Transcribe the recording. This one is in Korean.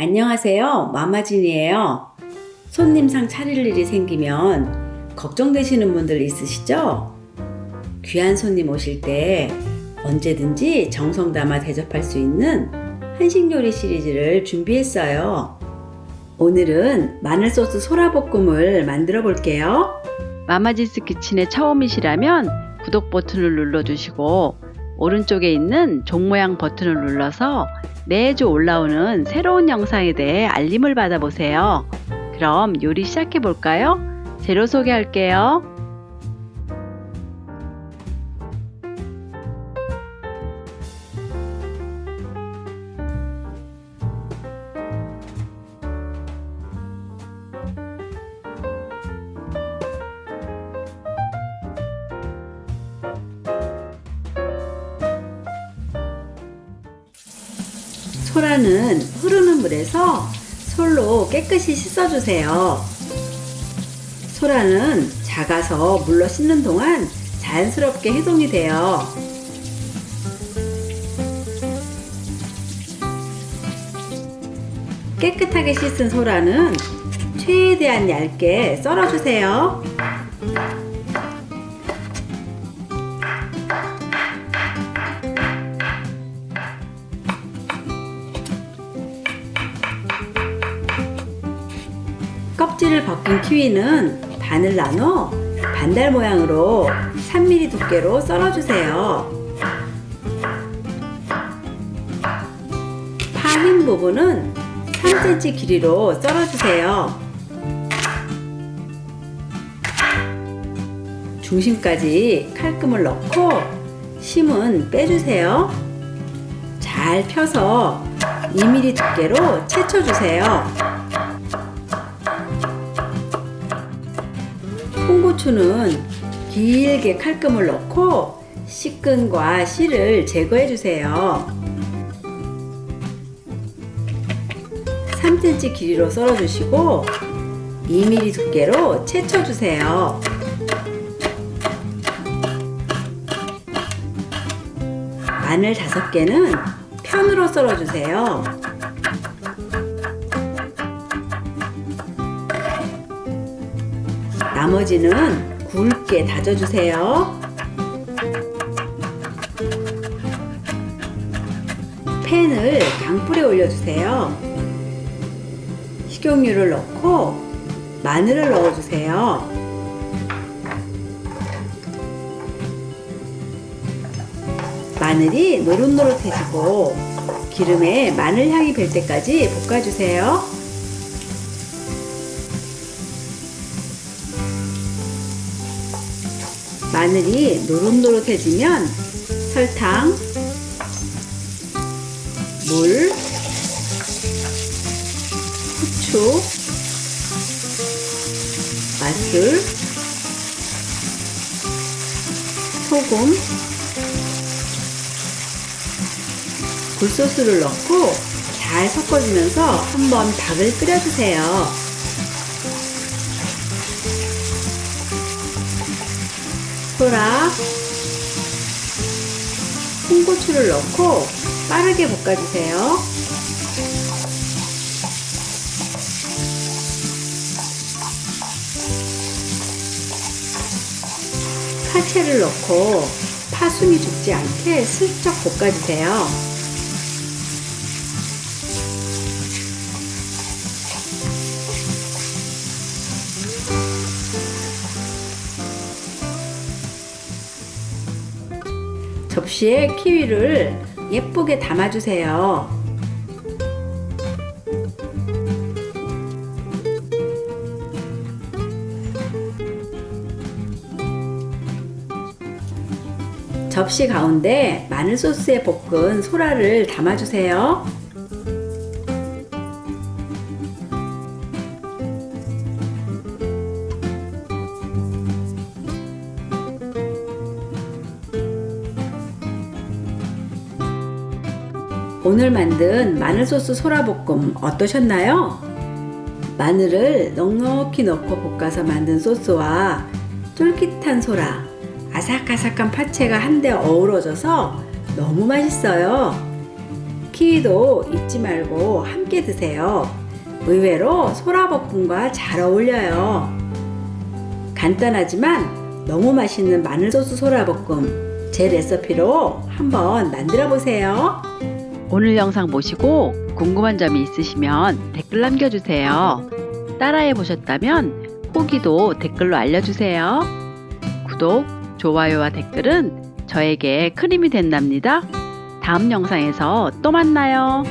안녕하세요. 마마진이에요. 손님상 차릴 일이 생기면 걱정되시는 분들 있으시죠? 귀한 손님 오실 때 언제든지 정성 담아 대접할 수 있는 한식 요리 시리즈를 준비했어요. 오늘은 마늘 소스 소라볶음을 만들어 볼게요. 마마지스 키친에 처음이시라면 구독 버튼을 눌러주시고 오른쪽에 있는 종 모양 버튼을 눌러서 매주 올라오는 새로운 영상에 대해 알림을 받아보세요. 그럼 요리 시작해 볼까요? 재료 소개할게요. 소라는 흐르는 물에서 솔로 깨끗이 씻어주세요. 소라는 작아서 물로 씻는 동안 자연스럽게 해동이 돼요. 깨끗하게 씻은 소라는 최대한 얇게 썰어주세요. 껍질을 벗긴 키위는 반을 나눠 반달 모양으로 3mm 두께로 썰어주세요. 파 흰 부분은 3cm 길이로 썰어주세요. 중심까지 칼금을 넣고 심은 빼주세요. 잘 펴서 2mm 두께로 채쳐주세요. 홍고추는 길게 칼금을 넣고 씨끈과 씨를 제거해 주세요. 3cm 길이로 썰어 주시고 2mm 두께로 채쳐 주세요. 마늘 5개는 편으로 썰어 주세요. 나머지는 굵게 다져주세요. 팬을 강불에 올려주세요. 식용유를 넣고 마늘을 넣어주세요. 마늘이 노릇노릇해지고 기름에 마늘 향이 별 때까지 볶아주세요. 마늘이 노릇노릇해지면 설탕, 물, 후추, 맛술, 소금, 굴소스를 넣고 잘 섞어주면서 한번 밥을 끓여주세요. 소라, 홍고추를 넣고 빠르게 볶아주세요. 파채를 넣고 파순이 죽지 않게 슬쩍 볶아주세요. 접시에 키위를 예쁘게 담아주세요. 접시 가운데 마늘 소스에 볶은 소라를 담아주세요. 오늘 만든 마늘 소스 소라볶음 어떠셨나요? 마늘을 넉넉히 넣고 볶아서 만든 소스와 쫄깃한 소라, 아삭아삭한 파채가 한데 어우러져서 너무 맛있어요. 키위도 잊지 말고 함께 드세요. 의외로 소라볶음과 잘 어울려요. 간단하지만 너무 맛있는 마늘소스 소라볶음 제 레시피로 한번 만들어 보세요. 오늘 영상 보시고 궁금한 점이 있으시면 댓글 남겨주세요. 따라해 보셨다면 후기도 댓글로 알려주세요. 구독, 좋아요와 댓글은 저에게 큰 힘이 된답니다. 다음 영상에서 또 만나요.